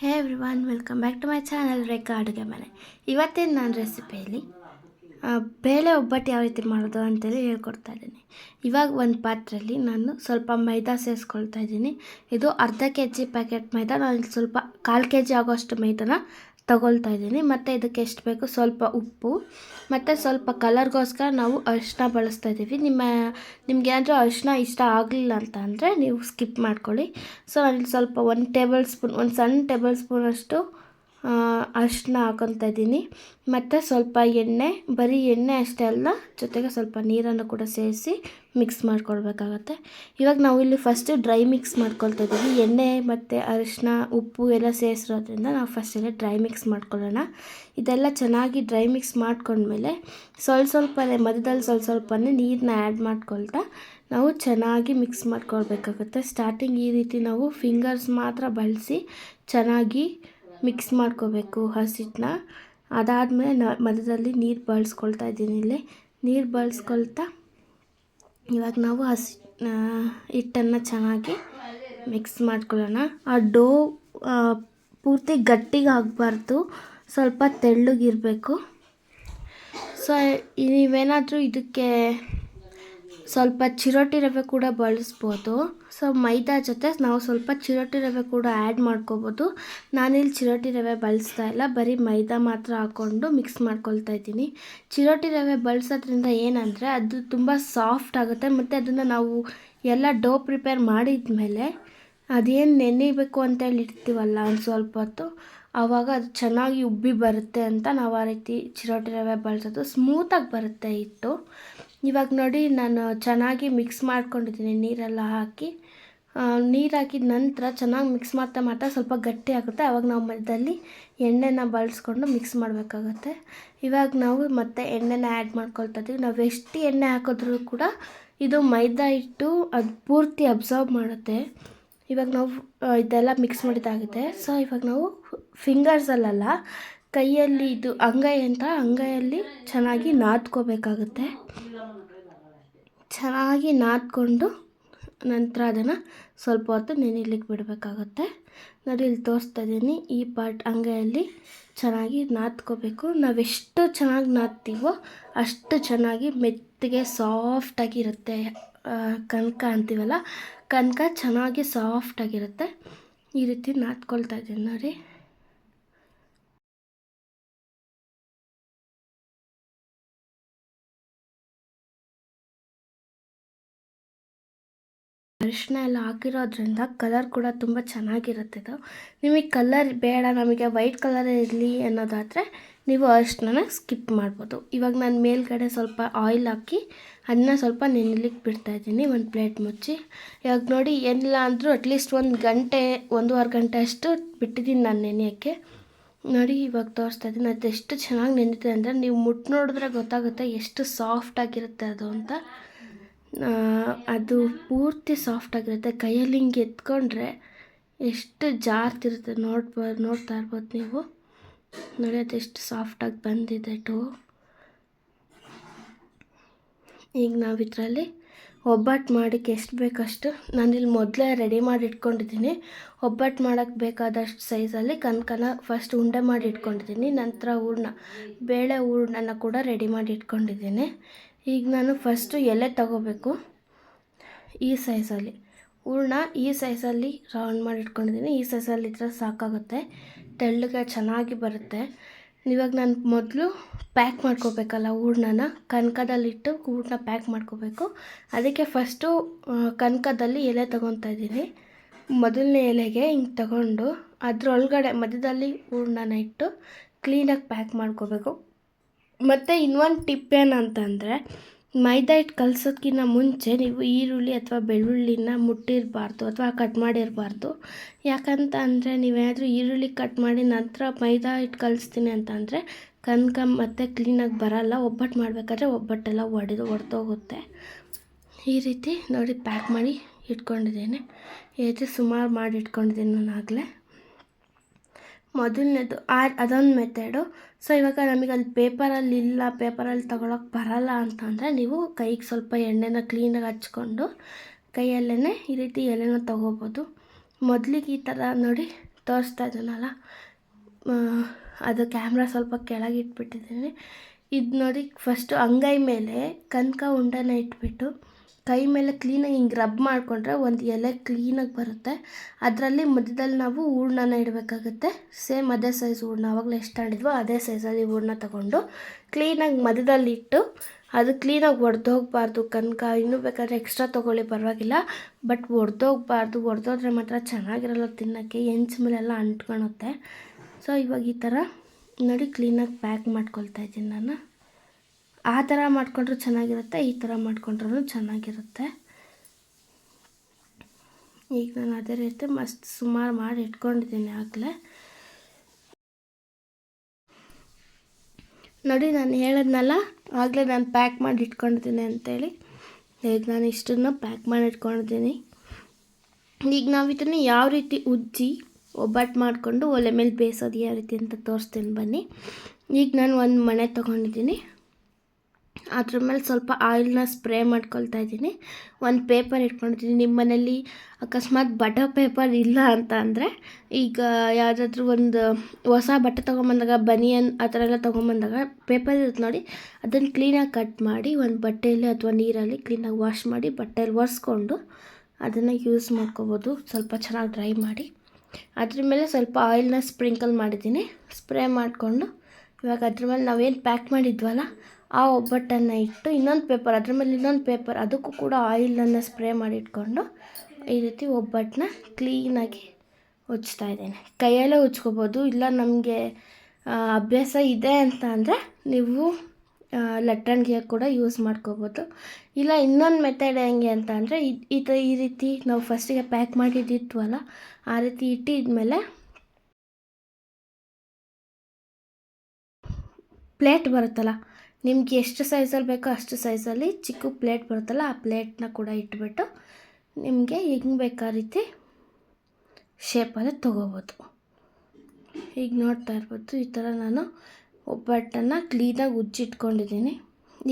Hey every welcome back to my channel Rekha ಅಡುಗೆ ಮನೆ ಇವತ್ತಿನ ನನ್ನ ರೆಸಿಪಿಯಲ್ಲಿ ಬೇಳೆ ಒಬ್ಬಟ್ಟು ಯಾವ ರೀತಿ ಮಾಡೋದು ಅಂತೇಳಿ ಹೇಳ್ಕೊಡ್ತಾ ಇದ್ದೀನಿ. ಇವಾಗ ಒಂದು ಪಾತ್ರೆಯಲ್ಲಿ ನಾನು ಸ್ವಲ್ಪ ಮೈದಾ ಸೇರಿಸ್ಕೊಳ್ತಾ ಇದ್ದೀನಿ. ಇದು ಅರ್ಧ ಕೆ ಜಿ ಪ್ಯಾಕೆಟ್ ಮೈದಾ, ನಾನು ಸ್ವಲ್ಪ ಕಾಲು ಕೆ ಜಿ ಆಗೋಷ್ಟು ಮೈದಾನ ತಗೊಳ್ತಾ ಇದ್ದೀನಿ. ಮತ್ತು ಇದಕ್ಕೆ ಎಷ್ಟು ಬೇಕು? ಸ್ವಲ್ಪ ಉಪ್ಪು. ಮತ್ತು ಸ್ವಲ್ಪ ಕಲರ್ಗೋಸ್ಕರ ನಾವು ಅರಿಶಿನ ಬಳಸ್ತಾ ಇದ್ದೀವಿ. ನಿಮ್ಮ, ನಿಮ್ಗೆ ಏನಾದರೂ ಅರಿಶಿನ ಇಷ್ಟ ಆಗಲಿಲ್ಲ ಅಂತ ನೀವು ಸ್ಕಿಪ್ ಮಾಡ್ಕೊಳ್ಳಿ. ಸೊ ಅಲ್ಲಿ ಸ್ವಲ್ಪ ಒಂದು ಟೇಬಲ್ ಸ್ಪೂನ್, ಒಂದು ಸಣ್ಣ ಟೇಬಲ್ ಸ್ಪೂನಷ್ಟು ಅರಿಶಿನ ಹಾಕೊತಾ ಇದ್ದೀನಿ. ಮತ್ತು ಸ್ವಲ್ಪ ಎಣ್ಣೆ, ಬರೀ ಎಣ್ಣೆ ಅಷ್ಟೇ ಅಲ್ಲ, ಜೊತೆಗೆ ಸ್ವಲ್ಪ ನೀರನ್ನು ಕೂಡ ಸೇರಿಸಿ ಮಿಕ್ಸ್ ಮಾಡ್ಕೊಳ್ಬೇಕಾಗತ್ತೆ. ಇವಾಗ ನಾವು ಇಲ್ಲಿ ಫಸ್ಟ್ ಡ್ರೈ ಮಿಕ್ಸ್ ಮಾಡ್ಕೊಳ್ತಾ ಇದ್ದೀವಿ. ಎಣ್ಣೆ ಮತ್ತು ಅರಿಶಿನ, ಉಪ್ಪು ಎಲ್ಲ ಸೇರಿಸಿರೋದ್ರಿಂದ ನಾವು ಫಸ್ಟಲ್ಲೇ ಡ್ರೈ ಮಿಕ್ಸ್ ಮಾಡ್ಕೊಳ್ಳೋಣ. ಇದೆಲ್ಲ ಚೆನ್ನಾಗಿ ಡ್ರೈ ಮಿಕ್ಸ್ ಮಾಡ್ಕೊಂಡ್ಮೇಲೆ ಸ್ವಲ್ಪ ಸ್ವಲ್ಪನೇ, ಮಧ್ಯದಲ್ಲಿ ಸ್ವಲ್ಪ ಸ್ವಲ್ಪನೇ ನೀರನ್ನ ಆ್ಯಡ್ ಮಾಡ್ಕೊಳ್ತಾ ನಾವು ಚೆನ್ನಾಗಿ ಮಿಕ್ಸ್ ಮಾಡ್ಕೊಳ್ಬೇಕಾಗುತ್ತೆ. ಸ್ಟಾರ್ಟಿಂಗ್ ಈ ರೀತಿ ನಾವು ಫಿಂಗರ್ಸ್ ಮಾತ್ರ ಬಳಸಿ ಚೆನ್ನಾಗಿ ಮಿಕ್ಸ್ ಮಾಡ್ಕೋಬೇಕು ಹಸಿಟ್ಟನ್ನ ಅದಾದಮೇಲೆ ನ, ಮಧ್ಯದಲ್ಲಿ ನೀರು ಬಳಸ್ಕೊಳ್ತಾ ಇದ್ದೀನಿ ಇಲ್ಲಿ. ನೀರು ಬಳಸ್ಕೊಳ್ತಾ ಇವಾಗ ನಾವು ಹಸಿ ಹಿಟ್ಟನ್ನು ಚೆನ್ನಾಗಿ ಮಿಕ್ಸ್ ಮಾಡ್ಕೊಳ್ಳೋಣ. ಆ ಡೋ ಪೂರ್ತಿ ಗಟ್ಟಿಗೆ ಆಗಬಾರ್ದು. ಸ್ವಲ್ಪ ತೆಳ್ಳಗಿರಬೇಕು. ಸೊ ನೀವೇನಾದರೂ ಇದಕ್ಕೆ ಸ್ವಲ್ಪ ಚಿರೋಟಿ ರವೆ ಕೂಡ ಬಳಸ್ಬೋದು. ಸೊ ಮೈದಾ ಜೊತೆ ನಾವು ಸ್ವಲ್ಪ ಚಿರೋಟಿ ರವೆ ಕೂಡ ಆ್ಯಡ್ ಮಾಡ್ಕೋಬೋದು. ನಾನಿಲ್ಲಿ ಚಿರೋಟಿ ರವೆ ಬಳಸ್ತಾ ಇಲ್ಲ. ಬರೀ ಮೈದಾ ಮಾತ್ರ ಹಾಕ್ಕೊಂಡು ಮಿಕ್ಸ್ ಮಾಡ್ಕೊಳ್ತಾ ಇದ್ದೀನಿ. ಚಿರೋಟಿ ರವೆ ಬಳಸೋದ್ರಿಂದ ಏನಂದರೆ ಅದು ತುಂಬ ಸಾಫ್ಟ್ ಆಗುತ್ತೆ. ಮತ್ತು ಅದನ್ನು ನಾವು ಎಲ್ಲ ಡೋ ಪ್ರಿಪೇರ್ ಮಾಡಿದ ಮೇಲೆ ಅದೇನು ನೆನೆಯಬೇಕು ಅಂತೇಳಿ ಇಡ್ತೀವಲ್ಲ ಒಂದು ಸ್ವಲ್ಪ ಹೊತ್ತು ಆವಾಗ ಅದು ಚೆನ್ನಾಗಿ ಉಬ್ಬಿ ಬರುತ್ತೆ ಅಂತ ನಾವು ಆ ರೀತಿ ಚಿರೋಟಿ ರವೆ ಬಳಸೋದು. ಸ್ಮೂತಾಗಿ ಬರುತ್ತೆ ಹಿಟ್ಟು. ಇವಾಗ ನೋಡಿ ನಾನು ಚೆನ್ನಾಗಿ ಮಿಕ್ಸ್ ಮಾಡ್ಕೊಂಡಿದ್ದೀನಿ ನೀರೆಲ್ಲ ಹಾಕಿ. ನೀರು ಹಾಕಿದ ನಂತರ ಚೆನ್ನಾಗಿ ಮಿಕ್ಸ್ ಮಾಡ್ತಾ ಮಾಡ್ತಾ ಸ್ವಲ್ಪ ಗಟ್ಟಿ ಆಗುತ್ತೆ. ಆವಾಗ ನಾವು ಮಧ್ಯದಲ್ಲಿ ಎಣ್ಣೆನ ಬಳಸ್ಕೊಂಡು ಮಿಕ್ಸ್ ಮಾಡಬೇಕಾಗತ್ತೆ. ಇವಾಗ ನಾವು ಮತ್ತೆ ಎಣ್ಣೆನ ಆ್ಯಡ್ ಮಾಡ್ಕೊಳ್ತಾ ಇದ್ದೀವಿ. ನಾವು ಎಷ್ಟು ಎಣ್ಣೆ ಹಾಕಿದ್ರೂ ಕೂಡ ಇದು ಮೈದಾ ಹಿಟ್ಟು ಅದು ಪೂರ್ತಿ ಅಬ್ಸರ್ವ್ ಮಾಡುತ್ತೆ. ಇವಾಗ ನಾವು ಇದೆಲ್ಲ ಮಿಕ್ಸ್ ಮಾಡಿದ್ದಾಗಿದೆ. ಸೊ ಇವಾಗ ನಾವು ಫಿಂಗರ್ಸಲ್ಲ ಕೈಯಲ್ಲಿ ಇದು ಅಂಗೈ ಅಂತ, ಅಂಗೈಯಲ್ಲಿ ಚೆನ್ನಾಗಿ ನಾದ್ಕೋಬೇಕಾಗುತ್ತೆ. ಚೆನ್ನಾಗಿ ನಾದ್ಕೊಂಡು ನಂತರ ಅದನ್ನು ಸ್ವಲ್ಪ ಹೊತ್ತು ನೆನಿಲಿಕ್ಕೆ ಬಿಡಬೇಕಾಗುತ್ತೆ. ನಾನು ಇಲ್ಲಿ ತೋರಿಸ್ತಾ ಇದ್ದೀನಿ, ಈ ಪಾರ್ಟ್ ಅಂಗೈಯಲ್ಲಿ ಚೆನ್ನಾಗಿ ನಾದ್ಕೋಬೇಕು. ನಾವೆಷ್ಟು ಚೆನ್ನಾಗಿ ನಾದ್ತೀವೋ ಅಷ್ಟು ಚೆನ್ನಾಗಿ ಮೆತ್ತಗೆ ಸಾಫ್ಟಾಗಿರುತ್ತೆ. ಕನಕ ಅಂತೀವಲ್ಲ, ಕನಕ ಚೆನ್ನಾಗಿ ಸಾಫ್ಟಾಗಿರುತ್ತೆ. ಈ ರೀತಿ ನಾದ್ಕೊಳ್ತಾ ಇದ್ದೀನಿ ನೋಡಿ. ಅರಿಶಿನ ಎಲ್ಲ ಹಾಕಿರೋದ್ರಿಂದ ಕಲರ್ ಕೂಡ ತುಂಬ ಚೆನ್ನಾಗಿರುತ್ತೆ ಇದು. ನಿಮಗೆ ಕಲರ್ ಬೇಡ, ನಮಗೆ ವೈಟ್ ಕಲರ್ ಇರಲಿ ಅನ್ನೋದಾದರೆ ನೀವು ಅರಿಶಿನ ಸ್ಕಿಪ್ ಮಾಡ್ಬೋದು. ಇವಾಗ ನಾನು ಮೇಲ್ಗಡೆ ಸ್ವಲ್ಪ ಆಯಿಲ್ ಹಾಕಿ ಅದನ್ನ ಸ್ವಲ್ಪ ನೆನೆಲಿಕ್ಕೆ ಬಿಡ್ತಾ ಇದ್ದೀನಿ, ಒಂದು ಪ್ಲೇಟ್ ಮುಚ್ಚಿ. ಇವಾಗ ನೋಡಿ, ಏನಿಲ್ಲ ಅಂದರೂ ಅಟ್ಲೀಸ್ಟ್ ಒಂದು ಗಂಟೆ, ಒಂದೂವರೆ ಗಂಟೆ ಅಷ್ಟು ಬಿಟ್ಟಿದ್ದೀನಿ ನಾನು ನೆನೆಯೋಕ್ಕೆ. ನೋಡಿ, ಇವಾಗ ತೋರಿಸ್ತಾ ಇದ್ದೀನಿ, ಅದೆಷ್ಟು ಚೆನ್ನಾಗಿ ನೆನೀತಿದೆ ಅಂದರೆ ನೀವು ಮುಟ್ಟು ನೋಡಿದ್ರೆ ಗೊತ್ತಾಗುತ್ತೆ ಎಷ್ಟು ಸಾಫ್ಟ್ ಆಗಿರುತ್ತೆ ಅದು ಅಂತ. ಅದು ಪೂರ್ತಿ ಸಾಫ್ಟ್ ಆಗಿರುತ್ತೆ. ಕೈಯಲ್ಲಿ ಹಿಂಗೆ ಎತ್ಕೊಂಡ್ರೆ ಎಷ್ಟು ಜಾರ್ತಿರುತ್ತೆ ನೋಡ್ಬೋ, ನೋಡ್ತಾ ಇರ್ಬೋದು ನೀವು. ನೋಡಿ ಎಷ್ಟು ಸಾಫ್ಟಾಗಿ ಬಂದಿದೆ ಟೂ ಈಗ ನಾವು ಇದರಲ್ಲಿ ಒಬ್ಬಟ್ಟು ಮಾಡೋಕ್ಕೆ ಎಷ್ಟು ಬೇಕಷ್ಟು, ನಾನಿಲ್ಲಿ ಮೊದಲೇ ರೆಡಿ ಮಾಡಿ ಇಟ್ಕೊಂಡಿದ್ದೀನಿ. ಒಬ್ಬಟ್ಟು ಮಾಡೋಕ್ಕೆ ಬೇಕಾದಷ್ಟು ಸೈಜಲ್ಲಿ ಕನಕನ ಫಸ್ಟ್ ಉಂಡೆ ಮಾಡಿ ಇಟ್ಕೊಂಡಿದ್ದೀನಿ. ನಂತರ ಹೂರ್ಣ, ಬೇಳೆ ಹೂರ್ಣನ ಕೂಡ ರೆಡಿ ಮಾಡಿ ಇಟ್ಕೊಂಡಿದ್ದೀನಿ. ಈಗ ನಾನು ಫಸ್ಟು ಎಲೆ ತಗೋಬೇಕು. ಈ ಸೈಜಲ್ಲಿ ಹೂರ್ಣ ಈ ಸೈಜಲ್ಲಿ ರೌಂಡ್ ಮಾಡಿ ಇಟ್ಕೊಂಡಿದ್ದೀನಿ. ಈ ಸೈಜಲ್ಲಿ ಇದ್ರೆ ಸಾಕಾಗುತ್ತೆ. ತೆಳ್ಳಗೆ ಚೆನ್ನಾಗಿ ಬರುತ್ತೆ. ಇವಾಗ ನಾನು ಮೊದಲು ಪ್ಯಾಕ್ ಮಾಡ್ಕೋಬೇಕಲ್ಲ ಹೂರ್ಣನ. ಕನಕದಲ್ಲಿಟ್ಟು ಹೂರ್ಣ ಪ್ಯಾಕ್ ಮಾಡ್ಕೋಬೇಕು. ಅದಕ್ಕೆ ಫಸ್ಟು ಕನಕದಲ್ಲಿ ಎಲೆ ತೊಗೊತಾ ಇದ್ದೀನಿ. ಮೊದಲನೇ ಎಲೆಗೆ ಹಿಂಗೆ ತಗೊಂಡು ಅದರೊಳಗಡೆ ಮಧ್ಯದಲ್ಲಿ ಹೂರ್ಣನ ಇಟ್ಟು ಕ್ಲೀನಾಗಿ ಪ್ಯಾಕ್ ಮಾಡ್ಕೋಬೇಕು. ಮತ್ತು ಇನ್ನೊಂದು ಟಿಪ್ ಏನಂತಂದರೆ, ಮೈದಾ ಹಿಟ್ಟು ಕಲ್ಸೋದ್ಕಿಂತ ಮುಂಚೆ ನೀವು ಈರುಳ್ಳಿ ಅಥವಾ ಬೆಳ್ಳುಳ್ಳಿನ ಮುಟ್ಟಿರಬಾರ್ದು ಅಥವಾ ಕಟ್ ಮಾಡಿರಬಾರ್ದು. ಯಾಕಂತ ಅಂದರೆ ನೀವೇನಾದರೂ ಈರುಳ್ಳಿ ಕಟ್ ಮಾಡಿ ನಂತರ ಮೈದಾ ಹಿಟ್ಟು ಕಲಿಸ್ತೀನಿ ಅಂತಂದರೆ ಕನಕ ಮತ್ತೆ ಕ್ಲೀನಾಗಿ ಬರಲ್ಲ. ಒಬ್ಬಟ್ಟು ಮಾಡಬೇಕಾದ್ರೆ ಒಬ್ಬಟ್ಟೆಲ್ಲ ಒಡೆದು ಒಡೆದೋಗುತ್ತೆ. ಈ ರೀತಿ ನೋಡಿ ಪ್ಯಾಕ್ ಮಾಡಿ ಇಟ್ಕೊಂಡಿದ್ದೇನೆ. ರೀತಿ ಸುಮಾರು ಮಾಡಿ ಇಟ್ಕೊಂಡಿದ್ದೀನಿ ನಾನು ಆಗಲೇ ಮೊದಲನೇದು ಅದೊಂದು ಮೆಥಡು ಸೊ ಇವಾಗ ನಮಗೆ ಅಲ್ಲಿ ಪೇಪರಲ್ಲಿ ಇಲ್ಲ ಪೇಪರಲ್ಲಿ ತಗೊಳಕ್ಕೆ ಬರಲ್ಲ ಅಂತಂದರೆ ನೀವು ಕೈಗೆ ಸ್ವಲ್ಪ ಎಣ್ಣೆನ ಕ್ಲೀನಾಗಿ ಹಚ್ಕೊಂಡು ಕೈಯಲ್ಲೇ ಈ ರೀತಿ ಎಲೆನ ತಗೋಬೋದು. ಮೊದಲಿಗೆ ಈ ಥರ ನೋಡಿ ತೋರಿಸ್ತಾ ಇದ್ದೀನಲ್ಲ ಅದು ಕ್ಯಾಮ್ರಾ ಸ್ವಲ್ಪ ಕೆಳಗೆ ಇಟ್ಬಿಟ್ಟಿದ್ದೀನಿ. ಇದು ನೋಡಿ ಫಸ್ಟು ಅಂಗೈ ಮೇಲೆ ಕನಕ ಉಂಡೆನ ಇಟ್ಬಿಟ್ಟು ಕೈ ಮೇಲೆ ಕ್ಲೀನಾಗಿ ಹಿಂಗೆ ರಬ್ ಮಾಡಿಕೊಂಡ್ರೆ ಒಂದು ಎಲೆ ಕ್ಲೀನಾಗಿ ಬರುತ್ತೆ. ಅದರಲ್ಲಿ ಮಧ್ಯದಲ್ಲಿ ನಾವು ಹೂರ್ಣನ ಇಡಬೇಕಾಗುತ್ತೆ. ಸೇಮ್ ಅದೇ ಸೈಜ್ ಹೂರ್ಣ ಆವಾಗಲೇ ಎಷ್ಟು ಆಡಿದ್ವೋ ಅದೇ ಸೈಜಲ್ಲಿ ಹೂರ್ಣ ತಗೊಂಡು ಕ್ಲೀನಾಗಿ ಮಧ್ಯದಲ್ಲಿ ಇಟ್ಟು ಅದು ಕ್ಲೀನಾಗಿ ಒಡೆದೋಗ್ಬಾರ್ದು. ಕನಕ ಇನ್ನೂ ಬೇಕಾದ್ರೆ ಎಕ್ಸ್ಟ್ರಾ ತೊಗೊಳ್ಳಿ, ಪರವಾಗಿಲ್ಲ. ಬಟ್ ಒಡೆದೋಗ್ಬಾರ್ದು, ಒಡೆದೋದ್ರೆ ಮಾತ್ರ ಚೆನ್ನಾಗಿರಲ್ಲ ತಿನ್ನೋಕ್ಕೆ, ಹೆಂಚು ಮೇಲೆಲ್ಲ ಅಂಟ್ಕೊಳುತ್ತೆ. ಸೊ ಇವಾಗ ಈ ಥರ ನೋಡಿ ಕ್ಲೀನಾಗಿ ಪ್ಯಾಕ್ ಮಾಡ್ಕೊಳ್ತಾ ಇದ್ದೀನಿ ನಾನು. ಆ ಥರ ಮಾಡಿಕೊಂಡ್ರೂ ಚೆನ್ನಾಗಿರುತ್ತೆ, ಈ ಥರ ಮಾಡಿಕೊಂಡ್ರೂ ಚೆನ್ನಾಗಿರುತ್ತೆ. ಈಗ ನಾನು ಅದೇ ರೀತಿ ಮಸ್ತ್ ಸುಮಾರು ಮಾಡಿ ಇಟ್ಕೊಂಡಿದ್ದೀನಿ ಆಗಲೇ. ನೋಡಿ ನಾನು ಹೇಳಿದ್ನಲ್ಲ, ಆಗಲೇ ನಾನು ಪ್ಯಾಕ್ ಮಾಡಿ ಇಟ್ಕೊಂಡಿದ್ದೀನಿ ಅಂತೇಳಿ. ಈಗ ನಾನು ಇಷ್ಟನ್ನು ಪ್ಯಾಕ್ ಮಾಡಿ ಇಟ್ಕೊಂಡಿದ್ದೀನಿ. ಈಗ ನಾವು ಇದನ್ನು ಯಾವ ರೀತಿ ಉಜ್ಜಿ ಒಬ್ಬಟ್ಟು ಮಾಡಿಕೊಂಡು ಒಲೆ ಮೇಲೆ ಬೇಯಿಸೋದು ಯಾವ ರೀತಿ ಅಂತ ತೋರಿಸ್ತೀನಿ ಬನ್ನಿ. ಈಗ ನಾನು ಒಂದು ಮಣೆ ತೊಗೊಂಡಿದ್ದೀನಿ. ಅದ್ರ ಮೇಲೆ ಸ್ವಲ್ಪ ಆಯಿಲ್ನ ಸ್ಪ್ರೇ ಮಾಡ್ಕೊಳ್ತಾ ಇದ್ದೀನಿ. ಒಂದು ಪೇಪರ್ ಇಟ್ಕೊಂಡಿದ್ದೀನಿ. ನಿಮ್ಮ ಮನೇಲಿ ಅಕಸ್ಮಾತ್ ಬಟರ್ ಪೇಪರ್ ಇಲ್ಲ ಅಂತ ಅಂದರೆ ಈಗ ಯಾವುದಾದ್ರೂ ಒಂದು ಹೊಸ ಬಟ್ಟೆ ತೊಗೊಂಬಂದಾಗ, ಬನಿಯನ್ ಆ ಥರ ಎಲ್ಲ ತೊಗೊಂಬಂದಾಗ ಪೇಪರ್ ಇರುತ್ತೆ ನೋಡಿ, ಅದನ್ನು ಕ್ಲೀನಾಗಿ ಕಟ್ ಮಾಡಿ, ಒಂದು ಬಟ್ಟೆಯಲ್ಲಿ ಅಥವಾ ನೀರಲ್ಲಿ ಕ್ಲೀನಾಗಿ ವಾಶ್ ಮಾಡಿ, ಬಟ್ಟೆಯಲ್ಲಿ ಒರೆಸ್ಕೊಂಡು ಅದನ್ನು ಯೂಸ್ ಮಾಡ್ಕೋಬೋದು. ಸ್ವಲ್ಪ ಚೆನ್ನಾಗಿ ಡ್ರೈ ಮಾಡಿ. ಅದ್ರ ಮೇಲೆ ಸ್ವಲ್ಪ ಆಯಿಲ್ನ ಸ್ಪ್ರಿಂಕಲ್ ಮಾಡಿದ್ದೀನಿ. ಸ್ಪ್ರೇ ಮಾಡಿಕೊಂಡು ಇವಾಗ ಅದ್ರ ಮೇಲೆ ನಾವೇನು ಪ್ಯಾಕ್ ಮಾಡಿದ್ವಲ್ಲ ಆ ಒಬ್ಬಟ್ಟನ್ನು ಇಟ್ಟು ಇನ್ನೊಂದು ಪೇಪರ್, ಅದ್ರ ಮೇಲೆ ಇನ್ನೊಂದು ಪೇಪರ್, ಅದಕ್ಕೂ ಕೂಡ ಆಯಿಲನ್ನು ಸ್ಪ್ರೇ ಮಾಡಿ ಇಟ್ಕೊಂಡು ಈ ರೀತಿ ಒಬ್ಬಟ್ಟನ್ನ ಕ್ಲೀನಾಗಿ ಉಜ್ತಾ ಇದ್ದೇನೆ. ಕೈಯಲ್ಲೇ ಉಚ್ಕೋಬೋದು ಇಲ್ಲ ನಮಗೆ ಅಭ್ಯಾಸ ಇದೆ ಅಂತ ಅಂದರೆ ನೀವು ಲಟ್ಟಣಿಗೆ ಕೂಡ ಯೂಸ್ ಮಾಡ್ಕೋಬೋದು. ಇಲ್ಲ ಇನ್ನೊಂದು ಮೆಥಡ್ ಹೆಂಗೆ ಅಂತ ಅಂದರೆ ತ ಈ ರೀತಿ ನಾವು ಫಸ್ಟಿಗೆ ಪ್ಯಾಕ್ ಮಾಡಿದ್ದಿತ್ವಲ್ಲ ಆ ರೀತಿ ಇಟ್ಟಿದ್ಮೇಲೆ ಪ್ಲೇಟ್ ಬರುತ್ತಲ್ಲ ನಿಮ್ಗೆ ಎಷ್ಟು ಸೈಜಲ್ಲಿ ಬೇಕೋ ಅಷ್ಟು ಸೈಜಲ್ಲಿ ಚಿಕ್ಕ ಪ್ಲೇಟ್ ಬರುತ್ತಲ್ಲ ಆ ಪ್ಲೇಟ್ನ ಕೂಡ ಇಟ್ಬಿಟ್ಟು ನಿಮಗೆ ಹೆಂಗೆ ಬೇಕಾ ರೀತಿ ಶೇಪಲ್ಲಿ ತೊಗೋಬೋದು. ಈಗ ನೋಡ್ತಾ ಇರ್ಬೋದು, ಈ ಥರ ನಾನು ಒಬ್ಬಟ್ಟನ್ನು ಕ್ಲೀನಾಗಿ ಉಜ್ಜಿಟ್ಕೊಂಡಿದ್ದೀನಿ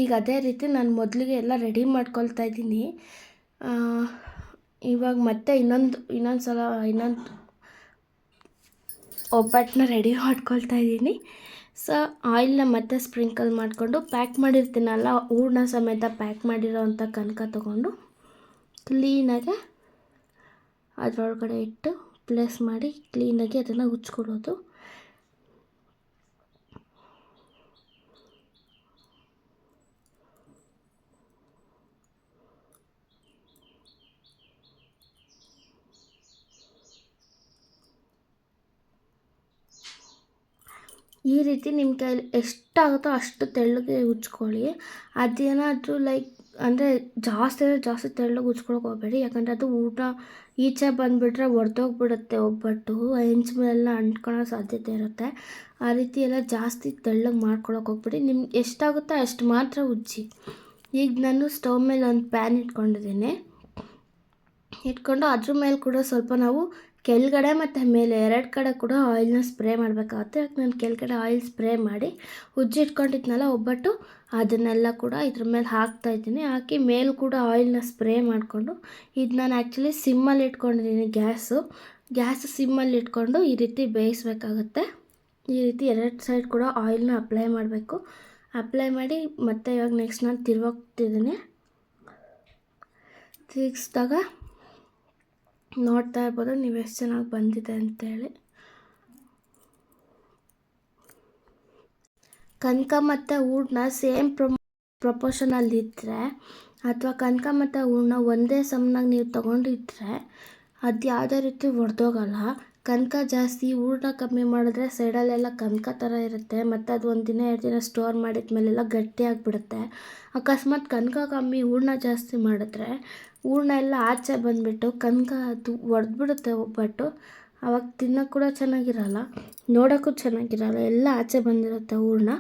ಈಗ ಅದೇ ರೀತಿ ನಾನು ಮೊದಲಿಗೆ ಎಲ್ಲ ರೆಡಿ ಮಾಡ್ಕೊಳ್ತಾ ಇದ್ದೀನಿ. ಇವಾಗ ಮತ್ತೆ ಇನ್ನೊಂದು ಇನ್ನೊಂದು ಸಲ ಇನ್ನೊಂದು ಒಬ್ಬಟ್ಟನ್ನ ರೆಡಿ ಮಾಡ್ಕೊಳ್ತಾ ಇದ್ದೀನಿ. ಸೊ ಆಯಿಲ್ನ ಮತ್ತೆ ಸ್ಪ್ರಿಂಕಲ್ ಮಾಡಿಕೊಂಡು ಪ್ಯಾಕ್ ಮಾಡಿರ್ತೀನಲ್ಲ ಹೂರ್ಣ ಸಮೇತ ಪ್ಯಾಕ್ ಮಾಡಿರೋ ಅಂಥ ಕನಕ ತೊಗೊಂಡು ಕ್ಲೀನಾಗಿ ಅದರೊಳಗಡೆ ಇಟ್ಟು ಪ್ಲೇಸ್ ಮಾಡಿ ಕ್ಲೀನಾಗಿ ಅದನ್ನು ಉಜ್ಕೊಡೋದು ಈ ರೀತಿ ನಿಮ್ಮ ಕೈಲಿ ಎಷ್ಟಾಗುತ್ತೋ ಅಷ್ಟು ತೆಳ್ಳಗೆ ಉಜ್ಕೊಳ್ಳಿ. ಅದೇನಾದರೂ ಲೈಕ್ ಅಂದರೆ ಜಾಸ್ತಿ ಅಂದರೆ ಜಾಸ್ತಿ ತೆಳ್ಳಗೆ ಉಜ್ಕೊಳಕ್ಕೆ ಹೋಗಬೇಡಿ. ಯಾಕಂದರೆ ಅದು ಊಟ ಈಚೆ ಬಂದುಬಿಟ್ರೆ ಒಡೆದೋಗ್ಬಿಡುತ್ತೆ ಒಬ್ಬಟ್ಟು. ಹೆಂಚು ಮೇಲೆಲ್ಲ ಅಂಟ್ಕೊಳ್ಳೋ ಸಾಧ್ಯತೆ ಇರುತ್ತೆ. ಆ ರೀತಿ ಎಲ್ಲ ಜಾಸ್ತಿ ತೆಳ್ಳಗೆ ಮಾಡ್ಕೊಳಕ್ಕೆ ಹೋಗ್ಬೇಡಿ. ನಿಮ್ಗೆ ಎಷ್ಟಾಗುತ್ತೋ ಅಷ್ಟು ಮಾತ್ರ ಉಜ್ಜಿ. ಈಗ ನಾನು ಸ್ಟವ್ ಮೇಲೆ ಒಂದು ಪ್ಯಾನ್ ಇಟ್ಕೊಂಡಿದ್ದೀನಿ. ಇಟ್ಕೊಂಡು ಅದ್ರ ಮೇಲೆ ಕೂಡ ಸ್ವಲ್ಪ ನಾವು ಕೆಳಗಡೆ ಮತ್ತು ಮೇಲೆ ಎರಡು ಕಡೆ ಕೂಡ ಆಯಿಲ್ನ ಸ್ಪ್ರೇ ಮಾಡಬೇಕಾಗುತ್ತೆ. ಯಾಕೆ ನಾನು ಕೆಳಗಡೆ ಆಯಿಲ್ ಸ್ಪ್ರೇ ಮಾಡಿ ಉಜ್ಜಿ ಇಟ್ಕೊಂಡಿದ್ನಲ್ಲ ಒಬ್ಬಟ್ಟು, ಅದನ್ನೆಲ್ಲ ಕೂಡ ಇದ್ರ ಮೇಲೆ ಹಾಕ್ತಾ ಇದ್ದೀನಿ. ಹಾಕಿ ಮೇಲೆ ಕೂಡ ಆಯಿಲ್ನ ಸ್ಪ್ರೇ ಮಾಡಿಕೊಂಡು, ಇದು ನಾನು ಆ್ಯಕ್ಚುಲಿ ಸಿಮ್ಮಲ್ಲಿ ಇಟ್ಕೊಂಡಿದ್ದೀನಿ ಗ್ಯಾಸು. ಗ್ಯಾಸ್ ಸಿಮ್ಮಲ್ಲಿ ಇಟ್ಕೊಂಡು ಈ ರೀತಿ ಬೇಯಿಸಬೇಕಾಗುತ್ತೆ. ಈ ರೀತಿ ಎರಡು ಸೈಡ್ ಕೂಡ ಆಯಿಲ್ನ ಅಪ್ಲೈ ಮಾಡಬೇಕು. ಅಪ್ಲೈ ಮಾಡಿ ಮತ್ತೆ ಇವಾಗ ನೆಕ್ಸ್ಟ್ ನಾನು ತಿರುವಾಗ್ತಿದ್ದೀನಿ ತಿರುಗಿಸಿದಾಗ ನೋಡ್ತಾ ಇರ್ಬೋದು, ನೀವು ಎಷ್ಟು ಚೆನ್ನಾಗಿ ಬಂದಿದೆ ಅಂತೇಳಿ. ಕನಕ ಮತ್ತು ಹೂರ್ಣ ಸೇಮ್ ಪ್ರೊ ಪ್ರೊಪೋಷನಲ್ಲಿ ಇದ್ದರೆ ಅಥವಾ ಕನಕ ಮತ್ತು ಹೂರ್ಣ ಒಂದೇ ಸಮನಾಗಿ ನೀವು ತೊಗೊಂಡಿದ್ರೆ ಅದು ಯಾವುದೇ ರೀತಿ ಒಡೆದೋಗಲ್ಲ. ಕನಕ ಜಾಸ್ತಿ ಹೂರ್ಣ ಕಮ್ಮಿ ಮಾಡಿದ್ರೆ ಸೈಡಲ್ಲೆಲ್ಲ ಕನಕ ಥರ ಇರುತ್ತೆ, ಮತ್ತು ಅದು ಒಂದು ದಿನ, ಎರಡು ದಿನ ಸ್ಟೋರ್ ಮಾಡಿದ ಮೇಲೆಲ್ಲ ಗಟ್ಟಿಯಾಗಿಬಿಡುತ್ತೆ ಅಕಸ್ಮಾತ್ ಕನಕ ಕಮ್ಮಿ ಹೂರ್ಣ ಜಾಸ್ತಿ ಮಾಡಿದ್ರೆ ಹೂರ್ಣ ಎಲ್ಲ ಆಚೆ ಬಂದುಬಿಟ್ಟು ಕನಕ ಅದು ಒಡೆದ್ಬಿಡುತ್ತೆ ಒಬ್ಬಟ್ಟು. ಅವಾಗ ತಿನ್ನೋಕೆ ಕೂಡ ಚೆನ್ನಾಗಿರಲ್ಲ, ನೋಡೋಕ್ಕೂ ಚೆನ್ನಾಗಿರಲ್ಲ, ಎಲ್ಲ ಆಚೆ ಬಂದಿರುತ್ತೆ ಹೂರ್ಣ.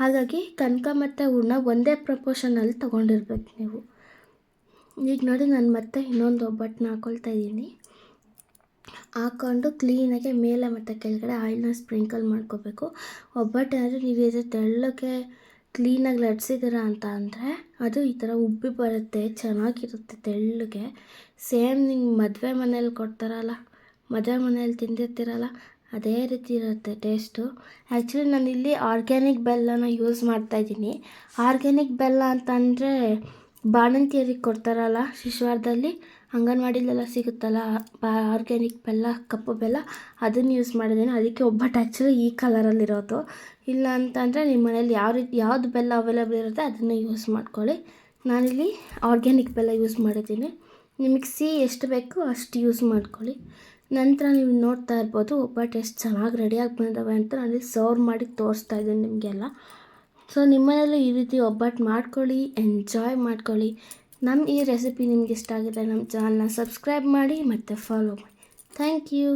ಹಾಗಾಗಿ ಕನಕ ಮತ್ತು ಹೂರ್ಣ ಒಂದೇ ಪ್ರಪೋಷನಲ್ಲಿ ತೊಗೊಂಡಿರ್ಬೇಕು ನೀವು. ಈಗ ನೋಡಿ ನಾನು ಮತ್ತೆ ಇನ್ನೊಂದು ಒಬ್ಬಟ್ಟನ್ನ ಹಾಕ್ಕೊಳ್ತಾ ಇದ್ದೀನಿ. ಹಾಕ್ಕೊಂಡು ಕ್ಲೀನಾಗಿ ಮೇಲೆ ಮತ್ತು ಕೆಳಗಡೆ ಆಯಿಲ್ನ ಸ್ಪ್ರಿಂಕಲ್ ಮಾಡ್ಕೋಬೇಕು. ಒಬ್ಬಟ್ಟು ಅಂದರೆ ನೀವು ಇದು ತೆಳ್ಳಗೆ ಕ್ಲೀನಾಗಿ ಲಟ್ಸಿದ್ದೀರ ಅಂತ ಅಂದರೆ ಅದು ಈ ಥರ ಉಬ್ಬಿ ಬರುತ್ತೆ, ಚೆನ್ನಾಗಿರುತ್ತೆ ತೆಳ್ಳಗೆ. ಸೇಮ್ ನಿಂಗೆ ಮದುವೆ ಮನೇಲಿ ಕೊಡ್ತಾರಲ್ಲ, ಮದುವೆ ಮನೇಲಿ ತಿಂದಿರ್ತೀರಲ್ಲ, ಅದೇ ರೀತಿ ಇರುತ್ತೆ ಟೇಸ್ಟು ಆ್ಯಕ್ಚುಲಿ ಇಲ್ಲಿ ಆರ್ಗ್ಯಾನಿಕ್ ಬೆಲ್ಲನ ಯೂಸ್ ಮಾಡ್ತಾಯಿದ್ದೀನಿ ಆರ್ಗ್ಯಾನಿಕ್ ಬೆಲ್ಲ ಅಂತ ಅಂದರೆ ಬಾಣಂತಿಯರಿಗೆ ಕೊಡ್ತಾರಲ್ಲ, ಶಿಶುವಾರದಲ್ಲಿ ಅಂಗನವಾಡಿಲೆಲ್ಲ ಸಿಗುತ್ತಲ್ಲ ಆರ್ಗ್ಯಾನಿಕ್ ಬೆಲ್ಲ, ಕಪ್ಪು ಬೆಲ್ಲ, ಅದನ್ನು ಯೂಸ್ ಮಾಡಿದ್ದೀನಿ. ಅದಕ್ಕೆ ಒಬ್ಬಟ್ಟು ಆ್ಯಕ್ಚುಲಿ ಈ ಕಲರಲ್ಲಿರೋದು ಇಲ್ಲ ಅಂತಂದರೆ ನಿಮ್ಮ ಮನೇಲಿ ಯಾವ ರೀತಿ, ಯಾವ್ದು ಬೆಲ್ಲ ಅವೈಲೇಬಲ್ ಇರುತ್ತೆ ಅದನ್ನು ಯೂಸ್ ಮಾಡ್ಕೊಳ್ಳಿ. ನಾನಿಲ್ಲಿ ಆರ್ಗ್ಯಾನಿಕ್ ಬೆಲ್ಲ ಯೂಸ್ ಮಾಡಿದ್ದೀನಿ. ನಿಮಗೆ ಸಿಹಿ ಎಷ್ಟು ಬೇಕೋ ಅಷ್ಟು ಯೂಸ್ ಮಾಡ್ಕೊಳ್ಳಿ. ನಂತರ ನೀವು ನೋಡ್ತಾ ಇರ್ಬೋದು ಒಬ್ಬಟ್ಟು ಎಷ್ಟು ಚೆನ್ನಾಗಿ ರೆಡಿಯಾಗಿ ಬಂದವೆ ಅಂತ ನಾನು ಸರ್ವ್ ಮಾಡಿ ತೋರಿಸ್ತಾ ಇದ್ದೀನಿ ನಿಮಗೆಲ್ಲ. ಸೊ ನಿಮ್ಮನೇಲಿ ಈ ರೀತಿ ಒಬ್ಬಟ್ಟು ಮಾಡ್ಕೊಳ್ಳಿ ಎಂಜಾಯ್ ಮಾಡ್ಕೊಳ್ಳಿ. ನಮ್ಮ ಈ ರೆಸಿಪಿ ನಿಮ್ಗೆ ಇಷ್ಟ ಆಗಿದ್ರೆ ನಮ್ಮ ಚಾನಲ್ನ ಸಬ್ಸ್ಕ್ರೈಬ್ ಮಾಡಿ ಮತ್ತು ಫಾಲೋ ಮಾಡಿ. Thank you